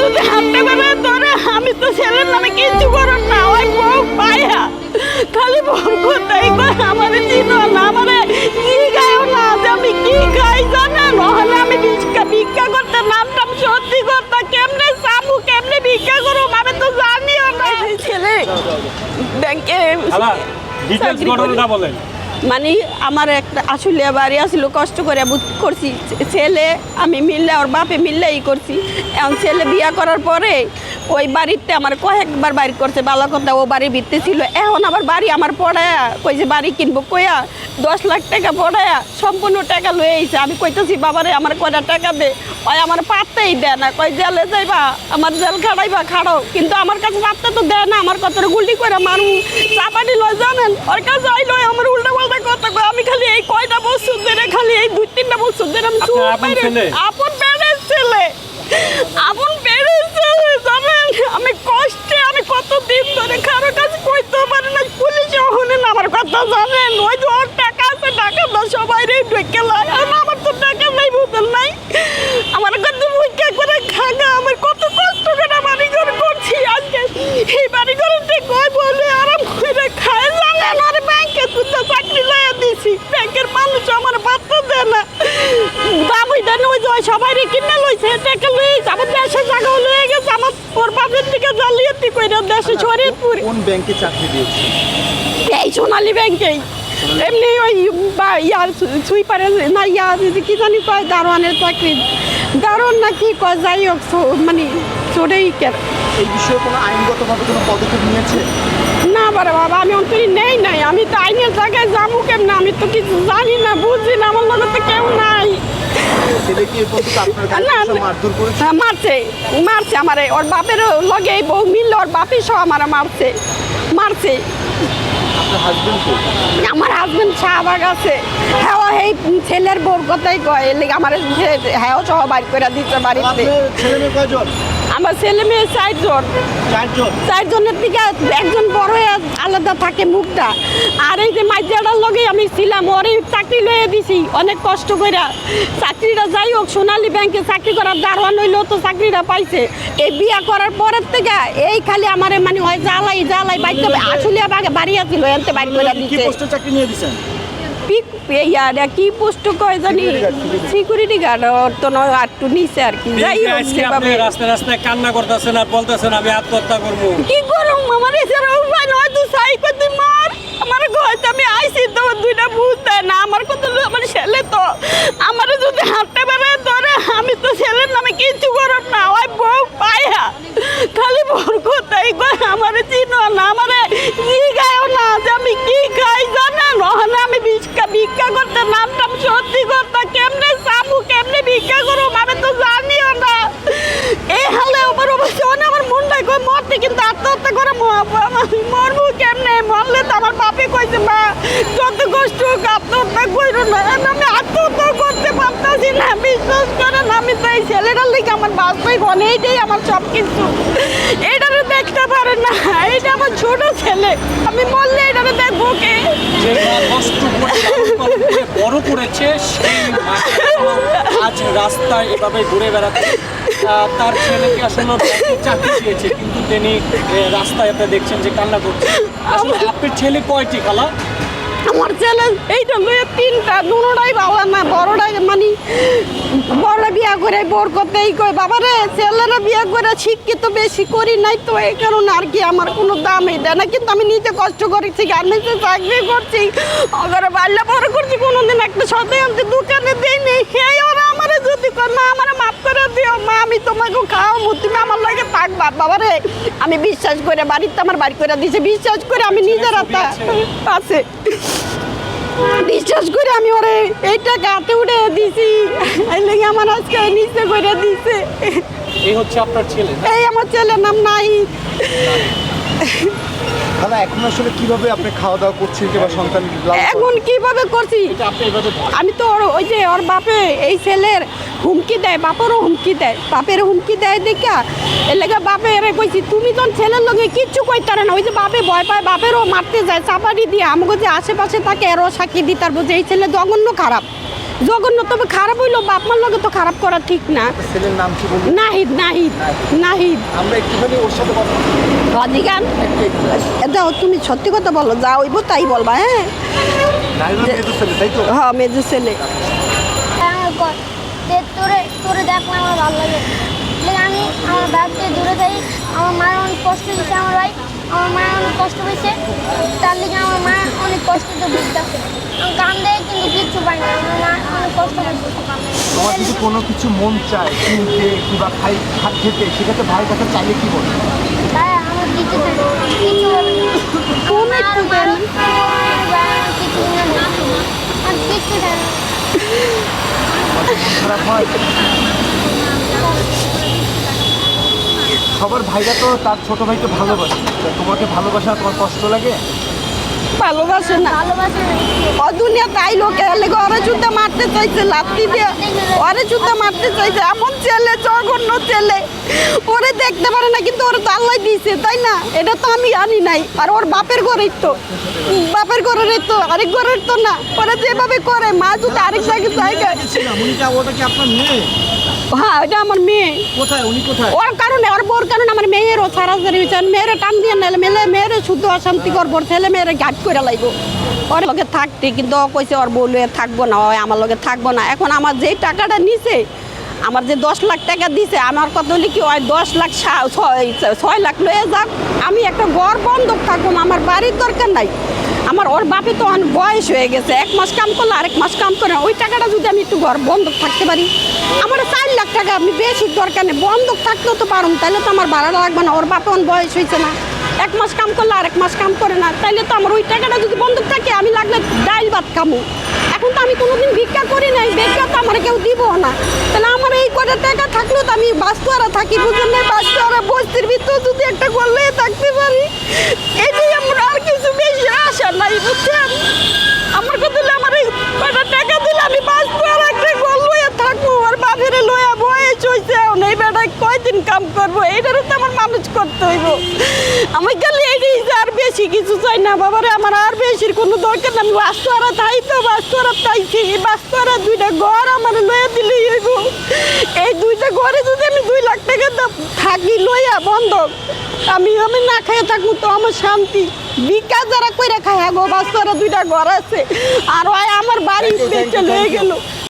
যদি হাঁটতে পারে ধরে আমি তো ছেলের নামে কিচ্ছু করার না ওই বউ পাইয়া খালি বউ কোথায় কয় আমারে চিনো না আমারে কি গায়ও না যে আমি কি খাই জানেন নহলে আমি ভিক্ষা ভিক্ষা করতে নামটাম সত্যি করতে কেমনে সামু কেমনে ভিক্ষা করুম আমি তো জানিও না। ছেলে ব্যাংকে ডিটেলস করে। ঘটনাটা বলেন। মানে আমার একটা আসলে বাড়ি আসলো, কষ্ট করে করছি ছেলে আমি মিললে, ওর বাপে মিললেই করছি। এখন ছেলে বিয়া করার পরে ওই বাড়িতে আমার কয়েকবার বাড়ি করছে বালা কথা ও বাড়ি ভিত্তি ছিল। এখন আবার বাড়ি আমার পড়ায়া কই যে বাড়ি কিনবো কইয়া দশ লাখ টাকা পড়ায়া সম্পূর্ণ টাকা লয়ে আইছে। আমি কইতেছি বাবারে আমার কয়টা টাকা দে? ওই আমার পাত্তাই দেয় না। কই জেলে যাইবা আমার জেল খাড়াইবা খাড়াও। কিন্তু আমার কাছে পাত্তা তো দেয় না আমার কত গুলি করে মারু চাপাটি লয় জানেন? ওর কাছে আইলো আমার উল্টা পাল্টা কথা কয় আমি খালি এই কয়টা বছর ধরে খালি এই দুই তিনটা বছর ধরে আমি চুপ আপন মেরে- ছেলে? আপন পেরের ছেলে আপন পেরের ছেলে জানেন আমি কষ্টে আমি কত দিন ধরে কারও কাছে কইতে পারি না পুলিশে হনে না আমার কথা জানেন ওই যে ওর টাকা আছে টাকা না সবাই রে ঢুকে আর আমার তো টাকা নাই বুঝেন নাই। আমার কাছে ভিক্ষা করে খাগা আমার কত কষ্ট করে বাড়ি ঘর করছি আজকে। এই বাড়ি ঘরতে কই বলে আরাম করে খায় জানেন আর ব্যাংকে তুই চাকরি লয়ে দিছি ব্যাংকের মানুষ আমার পাত্তা দেয় না। দাম ওই দেন ওই যে সবাই রে কিনে লইছে টাকা লই আমার দেশে জায়গা লয়ে গেছে আমার ওর বাপের দিকে জালিয়াতি কইরা দেশে শরীরপুর কোন ব্যাংকে চাকরি দিয়েছে? সোনালী ব্যাংকেই এমনি ওই বা ইয়ার সুইপারে না ইয়া কি জানি কয় দারোয়ানের চাকরি। দারোয়ান না কি কয় যাই হোক মানে চোরেই কেন এই বিষয়ে কোনো আইনগতভাবে কোনো পদক্ষেপ নিয়েছে? না বারে বাবা আমি অন্তরি নেই নাই। আমি তো আইনের জায়গায় যাব কেমন? আমি তো কিছু জানি না বুঝি না আমার লগে তো কেউ নাই। মারছে মারছে আমারে। ওর বাপের লগে বউ মিললে ওর বাপই সহ আমারে মারছে মারছে। আমার হাজবেন্ড শাহবাগ আছে। হ্যাঁ এই ছেলের বোর কথাই কয়। আমার হ্যাঁ সহ বাইক করে দিতে বাড়িতে। আমার ছেলে মেয়ে চারজন। চারজন? চারজনের থেকে একজন বড় আলাদা থাকে মুখটা। আর এই যে মাইজাটার লগে আমি ছিলাম ওরে চাকরি লয়ে দিছি অনেক কষ্ট করে চাকরিটা যাই হোক সোনালী ব্যাংকে চাকরি করার দারোয়ান হইলেও তো চাকরিটা পাইছে। এই বিয়া করার পরের থেকে এই খালি আমারে মানে হয় জ্বালাই জ্বালাই বাইতে আসলে বাগে বাড়ি আছিল এনতে বাড়ি করে দিচ্ছে পিক ইয়ার কি পোস্ট কয় জানি। সিকিউরিটি গার্ড ওর তো নিচে আর কি। যাই রাস্তায় রাস্তায় কান্না করতেছেন আর বলতেছেন আমি আত্মহত্যা করব। কি করুম আমার এছাড়া উপায় নয় তুই সাই করতে মার। আমার ঘরতে আমি আইসি তো দুইটা বুঝ দেয় না। আমার কত আমার ছেলে তো আমার যদি হাঁটতে পারে ধরে আমি তো ছেলের নামে কিচ্ছু করার না। ওই বউ পাইয়া খালি বউর কোথায়? আমারে চিনো না আমারে কি গায়ও না যে আমি কি খাই জানেন নহলে আমি ভিক্ষা ভিক্ষা করতে নামটাম সত্যি করতে কেমনে সামু কেমনে ভিক্ষা করুম আমি তো জানিও না এই হালে আমার অবশ্য অনেক আমার মনটা কই মরতে কিন্তু আত্মহত্যা করে মরবো আমি মরবো কেমনে মরলে তো আমার বাপে কইছে মা যত কষ্ট হোক আত্মহত্যা কইরো না। আমি আত্মহত্যা করতে পারতাছি না বিশ্বাস করেন আমি তো এই ছেলেটার লিগে আমার বাসটাই ঘন এইটাই আমার সব কিছু। এটারে দেখতে পারে না এইটা আমার ছোট ছেলে। আমি মরলে এটারে দেখব কে? করে করে বড় করেছে আজ রাস্তায় এভাবে ঘুরে আহ, তার ছেলেকে আসলে চাকরি দিয়েছে কিন্তু তিনি রাস্তায় আপনি দেখছেন যে কান্না করছে। আসলে আপনার ছেলে কয়টি খালা? আমার ছেলে এইটা লইয়া তিনটা দুটাই বাবা না বড়টাই মানে বড় বিয়া করে বোর করতে এই কয় বাবা রে ছেলেরা বিয়ে করে শিক্ষিত বেশি করি নাই তো এই কারণে আর কি আমার কোনো দামই দেয় না কিন্তু আমি নিজে কষ্ট করেছি গার্মেন্টসে চাকরি করছি অগরে বাল্য বড় করছি কোনোদিন একটা সদাই আমি দোকানে দিই নেই সেই ওরা আমার যদি কয় মা আমার মাফ করে দিও। মা আমি তোমাকে খাওয়াবো তুমি আমার লাগে থাকবা বাবা রে আমি বিশ্বাস করে বাড়িতে আমার বাড়ি করে দিয়েছে। বিশ্বাস করে আমি নিজের হাতে আছে। বিশ্বাস করে আমি ওরে এই টাকা হাতে উঠে দিছি এই লেগে আমার আজকে নিচে করে দিছে এই হচ্ছে আপনার ছেলে এই আমার ছেলের নাম নাই এখন আসলে কীভাবে আপনি খাওয়া দাওয়া করছেন কিংবা সন্তান এখন কীভাবে করছি? আমি তো ওর ওই যে ওর বাপে এই ছেলের হুমকি দেয়, বাপেরও হুমকি দেয়। বাপের হুমকি দেয় দেখা এর বাপে এরে কইছি, তুমি তো ছেলের লগে কিচ্ছু কইতারে না। ওই যে বাপে ভয় পায়, বাপেরও মারতে যায়, চাপাটি দিয়ে। আমাকে যে আশেপাশে থাকে, এরও সাক্ষী দিতার যে এই ছেলে জঘন্য খারাপ। জঘন্য তবে খারাপ হইল বাপ মার লগে তো খারাপ করা ঠিক না। ছেলের নাম কি বলুন নাহিদ নাহিদ নাহিদ। আমরা একটুখানি ওর সাথে কথা বলি। অধিকান দাও তুমি সত্যি কথা বলো যা হইব তাই বলবা হ্যাঁ? নাইবা ছেলে হ্যাঁ মেজু ছেলে। আমার তোরে তোরে দেখলে আমার ভালো লাগে। আমি আমার বাড়ি থেকে দূরে যাই আমার মায়ের অনেক কষ্ট হয়েছে আমার ভাই। আমার মায়ের অনেক কষ্ট হয়েছে তার লিগে আমার মা অনেক কষ্ট তো বুঝতেছে গান দেয় কিন্তু কিচ্ছু পাই না। আমার মা অনেক কষ্ট তোমার যদি কোনো কিছু মন চায় কিনতে কিংবা খাই খেতে সেটাতে ভাইয়ের কাছে চাইলে কি বলবে তাই আমার কিছু না, কিছু বলে না। তুমি একটু দেন। কিছু কিনে আর কিচ্ছু দেয় না। খারাপ হয়। সবার ভাইরা তো তার ছোট ভাইকে ভালোবাসে। তা তোমাকে ভালোবাসা তোমার কষ্ট লাগে? ভালোবাসে না। ও ওরে যুদ্ধ মারতে চাইছে লাত্তি দিয়ে। ওরে যুদ্ধ মারতে চাইছে এমন ছেলে জঘন্য ছেলে। ওরে দেখতে পারে না কিন্তু ওরে তো আল্লাহ দিয়েছে তাই না? এটা তো আমি আনি নাই। আর ওর বাপের ঘরেই তো। বাপের ঘরের তো আরেক ঘরের তো না। ওরা যেভাবে করে মা যদি আরেক জায়গায় আপনার মেয়ে? হ্যাঁ এটা আমার মেয়ে। কোথায়? উনি কোথায়? ওর কারণে ওর বোর কারণে আমার মেয়েরও সারাসারি হয়েছে আর মেয়েরে টান দিয়ে নাহলে মেলে মেয়েরে শুদ্ধ অশান্তি করব ছেলে মেয়েরে গাট করে লাগবো ওর লগে থাকতে কিন্তু ও কইছে ওর বউ লয়ে থাকব না ও আমার লগে থাকব না। এখন আমার যেই টাকাটা নিছে আমার যে দশ লাখ টাকা দিছে আমার কথা হলে কি ওই দশ লাখ ছয় লাখ লয়ে যাক? আমি একটা ঘর বন্ধক থাকব আমার বাড়ির দরকার নাই। আমার ওর বাপে তো অনেক বয়স হয়ে গেছে এক মাস কাম করলে আরেক মাস কাম করে ওই টাকাটা যদি আমি একটু ঘর বন্ধক থাকতে পারি আমার টাকা আমি বেশি দরকার নেই। বন্ধক থাকতেও তো পারুন তাহলে তো আমার ভাড়া লাগবে না। ওর বাপে অনেক বয়স হয়েছে না। এক মাস কাম করলে আর এক মাস কাম করে না। তাইলে তো আমার ওই টাকাটা যদি বন্ধক থাকে, আমি লাগলে ডাইল ভাত খামু। এখন তো আমি কোনোদিন ভিক্ষা করি নাই, ভিক্ষা তো আমার কেউ দিব না। তাহলে আমার এই কটা টাকা থাকলেও তো আমি বাস্তুয়ারা থাকি, বুঝলেন না বাস্তুয়ারা বস্তির ভিতরে যদি একটা করলে থাকতে পারি এটাই আমার আর কিছু বেশি আশা নাই, বুঝছেন আমার কথা হলো আমার এই কটা টাকা দিলে আমি বাস্তুয়ারা একটা গোল লইয়া থাকব আর বাপেরে লইয়া বয়স হয়েছে এখন এই কয়দিন কাম করব? এইটারও তো আমার মানুষ করতে হইব। আমি খালি এইটাই যে আর বেশি কিছু চাই না বাবারে আমার আর বেশির কোনো দরকার না আমি বাস্তুয়ারা তাই তো বাস্তুয়ারা তাইছি এই বাস্তুয়ারা দুইটা ঘর আমার লইয়া দিলে হইব। এই দুইটা ঘরে যদি আমি দুই লাখ টাকা থাকি লইয়া বন্ধক আমি আমি না খাইয়ে থাকব তো আমার শান্তি। বিকাশ যারা কইরা খায় গো বাস্তুয়ারা দুইটা ঘর আছে। আর আমার বাড়ি বেঁচে লয়ে গেল।